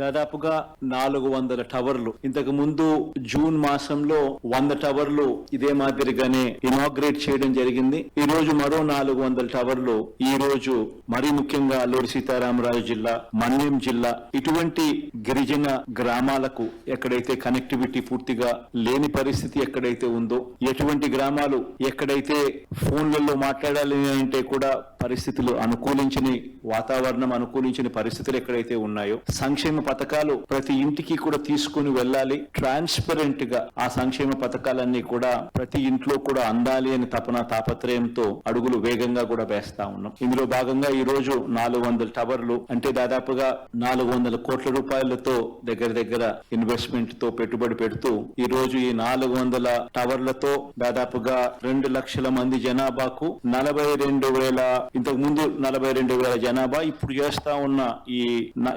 దాదాపుగా నాలుగు వందల టవర్లు. ఇంతకు ముందు జూన్ మాసంలో వంద టవర్లు ఇదే మాదిరిగానే ఇనాగ్రేట్ చేయడం జరిగింది. ఈ రోజు మరో నాలుగు వందల టవర్లు. ఈ రోజు మరీ ముఖ్యంగా అల్లూరి సీతారామరాజు జిల్లా మన్యం జిల్లా ఇటువంటి గిరిజన గ్రామాలకు ఎక్కడైతే కనెక్టివిటీ పూర్తిగా లేని పరిస్థితి ఎక్కడైతే ఉందో ఎటువంటి గ్రామాలు ఎక్కడైతే ఫోన్లలో మాట్లాడాలి అంటే కూడా పరిస్థితులు అనుకూలించని వాతావరణం అనుకూలించని పరిస్థితులు ఎక్కడైతే ఉన్నాయో సంక్షేమ పథకాలు ప్రతి ఇంటికి కూడా తీసుకుని వెళ్ళాలి. ట్రాన్స్పరెంట్గా ఆ సంక్షేమ పథకాలన్నీ కూడా ప్రతి ఇంట్లో కూడా అందాలి అని తపన తాపత్రయంతో అడుగులు వేగంగా కూడా వేస్తా ఉన్నాం. ఇందులో భాగంగా ఈ రోజు నాలుగు వందల టవర్లు అంటే దాదాపుగా నాలుగు వందల కోట్ల రూపాయలతో దగ్గర దగ్గర ఇన్వెస్ట్మెంట్తో పెట్టుబడి పెడుతూ ఈ రోజు ఈ నాలుగు వందల టవర్లతో దాదాపుగా రెండు లక్షల మంది జనాభాకు నలభై రెండు వేల ఇంతకు ముందు నలభై రెండు వేల జనాభా ఇప్పుడు చేస్తా ఉన్న ఈ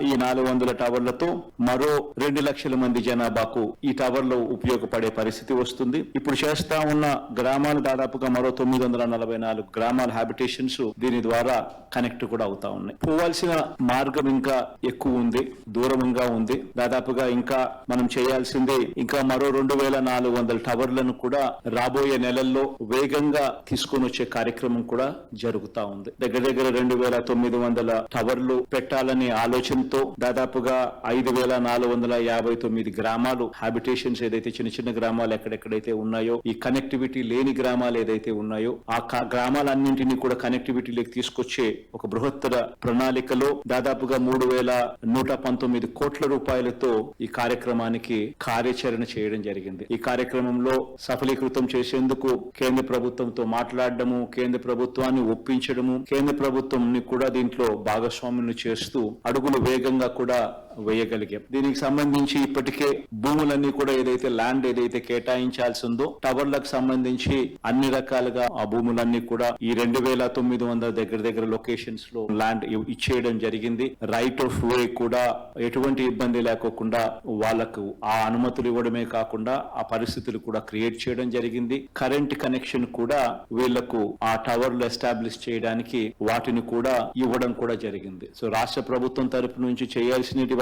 ఈ నాలుగు వందల టవర్ టవర్లతో మరో రెండు లక్షల మంది జనాభాకు ఈ టవర్లు ఉపయోగపడే పరిస్థితి వస్తుంది. ఇప్పుడు చేస్తా ఉన్న గ్రామాలు దాదాపుగా మరో తొమ్మిది వందల నలభై నాలుగు గ్రామాల హ్యాబిటేషన్స్ దీని ద్వారా కనెక్ట్ కూడా అవుతా ఉన్నాయి. పోవాల్సిన మార్గం ఇంకా ఎక్కువ ఉంది దూరంగా ఉంది. దాదాపుగా ఇంకా మనం చేయాల్సింది ఇంకా మరో రెండు వేల నాలుగు వందల టవర్లను కూడా రాబోయే నెలల్లో వేగంగా తీసుకొని వచ్చే కార్యక్రమం కూడా జరుగుతా ఉంది. దగ్గర దగ్గర రెండు వేల తొమ్మిది వందల టవర్లు పెట్టాలనే ఆలోచనతో దాదాపుగా ఐదు వేల నాలుగు వందల యాభై తొమ్మిది గ్రామాలు హ్యాబిటేషన్స్ ఏదైతే చిన్న చిన్న గ్రామాలు ఎక్కడెక్కడైతే ఉన్నాయో ఈ కనెక్టివిటీ లేని గ్రామాలు ఏదైతే ఉన్నాయో ఆ గ్రామాలన్నింటినీ కూడా కనెక్టివిటీలోకి తీసుకొచ్చే ఒక బృహత్తర ప్రణాళికలో దాదాపుగా మూడు వేల నూట పంతొమ్మిది కోట్ల రూపాయలతో ఈ కార్యక్రమానికి కార్యాచరణ చేయడం జరిగింది. ఈ కార్యక్రమంలో సఫలీకృతం చేసేందుకు కేంద్ర ప్రభుత్వంతో మాట్లాడడము కేంద్ర ప్రభుత్వాన్ని ఒప్పించడము కేంద్ర ప్రభుత్వం కూడా దీంట్లో భాగస్వామ్యం చేస్తూ అడుగులు వేగంగా కూడా వేయగలిగాం. దీనికి సంబంధించి ఇప్పటికే భూములన్నీ కూడా ఏదైతే ల్యాండ్ ఏదైతే కేటాయించాల్సి ఉందో టవర్లకు సంబంధించి అన్ని రకాలుగా ఆ భూములన్నీ కూడా ఈ రెండు వేల తొమ్మిది వందల దగ్గర దగ్గర లొకేషన్స్లో ల్యాండ్ ఇచ్చేయడం జరిగింది. రైట్ ఆఫ్ వే కూడా ఎటువంటి ఇబ్బంది లేకోకుండా వాళ్ళకు ఆ అనుమతులు ఇవ్వడమే కాకుండా ఆ పరిస్థితులు కూడా క్రియేట్ చేయడం జరిగింది. కరెంట్ కనెక్షన్ కూడా వీళ్ళకు ఆ టవర్లు ఎస్టాబ్లిష్ చేయడానికి వాటిని కూడా ఇవ్వడం కూడా జరిగింది. సో రాష్ట్ర ప్రభుత్వం తరపు నుంచి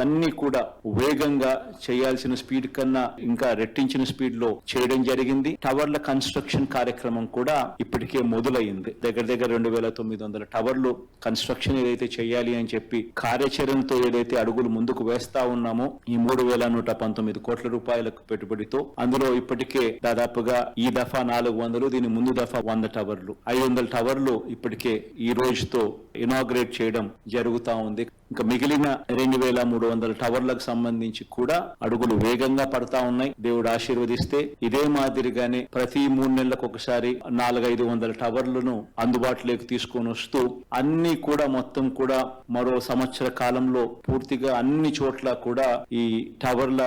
ఇవన్నీ కూడా వేగంగా చేయాల్సిన స్పీడ్ కన్నా ఇంకా రెట్టించిన స్పీడ్లో చేయడం జరిగింది. టవర్ల కన్స్ట్రక్షన్ కార్యక్రమం కూడా ఇప్పటికే మొదలైంది. దగ్గర దగ్గర రెండు వేల తొమ్మిది వందల టవర్లు కన్స్ట్రక్షన్ ఏదైతే చేయాలి అని చెప్పి కార్యాచరణతో ఏదైతే అడుగులు ముందుకు వేస్తా ఉన్నామో ఈ మూడు వేల నూట పంతొమ్మిది కోట్ల రూపాయలకు పెట్టుబడితో అందులో ఇప్పటికే దాదాపుగా ఈ దఫా నాలుగు వందలు దీని ముందు దఫా వంద టవర్లు. ఐదు వందల టవర్లు ఇప్పటికే ఈ రోజుతో ఇనాగ్రేట్ చేయడం జరుగుతా ఉంది. ఇంకా మిగిలిన రెండు వేల మూడు వందల టవర్లకు సంబంధించి కూడా అడుగులు వేగంగా పడతా ఉన్నాయి. దేవుడు ఆశీర్వదిస్తే ఇదే మాదిరిగానే ప్రతి మూడు నెలలకు ఒకసారి నాలుగైదు వందల టవర్లను అందుబాటులోకి తీసుకొని వస్తూ అన్ని కూడా మొత్తం కూడా మరో సంవత్సర కాలంలో పూర్తిగా అన్ని చోట్ల కూడా ఈ టవర్ల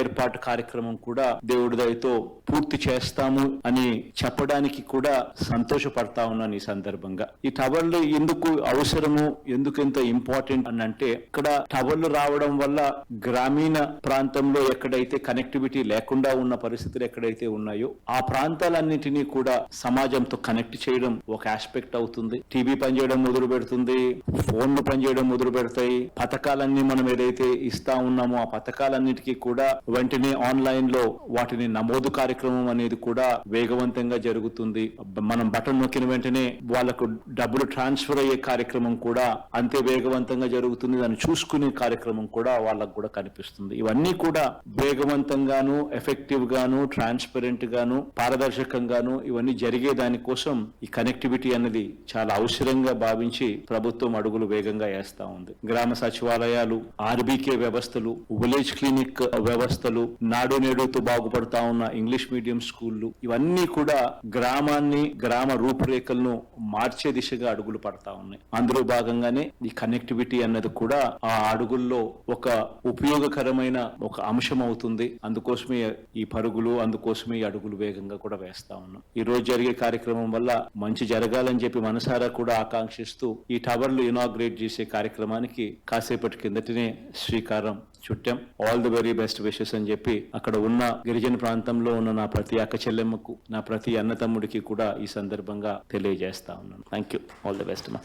ఏర్పాటు కార్యక్రమం కూడా దేవుడి దయతో పూర్తి చేస్తాము అని చెప్పడానికి కూడా సంతోషపడతా ఉన్నాను ఈ సందర్భంగా. ఈ టవర్లు ఎందుకు అవసరము ఎందుకు ఎంత ఇంపార్టెంట్ అన్న అంటే ఇక్కడ టవర్లు రావడం వల్ల గ్రామీణ ప్రాంతంలో ఎక్కడైతే కనెక్టివిటీ లేకుండా ఉన్న పరిస్థితులు ఎక్కడైతే ఉన్నాయో ఆ ప్రాంతాలన్నింటినీ కూడా సమాజంతో కనెక్ట్ చేయడం ఒక ఆస్పెక్ట్ అవుతుంది. టీవీ పనిచేయడం మొదలు పెడుతుంది ఫోన్లు పనిచేయడం మొదలు పెడతాయి. పథకాలన్నీ మనం ఏదైతే ఇస్తా ఉన్నామో ఆ పథకాలన్నిటికీ కూడా వెంటనే ఆన్లైన్లో వాటిని నమోదు కార్యక్రమం అనేది కూడా వేగవంతంగా జరుగుతుంది. మనం బటన్ నొక్కిన వెంటనే వాళ్ళకు డబ్బులు ట్రాన్స్ఫర్ అయ్యే కార్యక్రమం కూడా అంతే వేగవంతంగా జరుగుతుంది దాన్ని చూసుకునే కార్యక్రమం కూడా వాళ్ళకు కూడా కనిపిస్తుంది. ఇవన్నీ కూడా వేగవంతంగాను ఎఫెక్టివ్ గాను ట్రాన్స్పరెంట్ గాను పారదర్శకంగాను ఇవన్నీ జరిగే దానికోసం ఈ కనెక్టివిటీ అనేది చాలా అవసరంగా భావించి ప్రభుత్వం అడుగులు వేగంగా వేస్తా ఉంది. గ్రామ సచివాలయాలు ఆర్బీకే వ్యవస్థలు విలేజ్ క్లినిక్ వ్యవస్థలు నాడు నేడుతో బాగుపడతా ఉన్న ఇంగ్లీష్ మీడియం స్కూళ్ళు ఇవన్నీ కూడా గ్రామాన్ని గ్రామ రూపురేఖలను మార్చే దిశగా అడుగులు పడతా ఉన్నాయి. అందులో భాగంగానే ఈ కనెక్టివిటీ అన్నది కూడా ఆ అడుగుల్లో ఒక ఉపయోగకరమైన ఒక అంశం అవుతుంది. అందుకోసమే ఈ పరుగులు అందుకోసమే ఈ అడుగులు వేగంగా కూడా వేస్తా ఉన్నాం. ఈ రోజు జరిగే కార్యక్రమం వల్ల మంచి జరగాలని చెప్పి మనసారా కూడా ఆకాంక్షిస్తూ ఈ టవర్లు ఇనాగ్రేట్ చేసే కార్యక్రమానికి కాసేపటి కిందటనే శ్రీకారం చుట్టాం. All the very best wishes అని చెప్పి అక్కడ ఉన్న గిరిజన ప్రాంతంలో ఉన్న నా ప్రతి అక్క చెల్లెమ్మకు నా ప్రతి అన్న తమ్ముడికి కూడా ఈ సందర్భంగా తెలియజేస్తా ఉన్నాను. Thank you all the best మా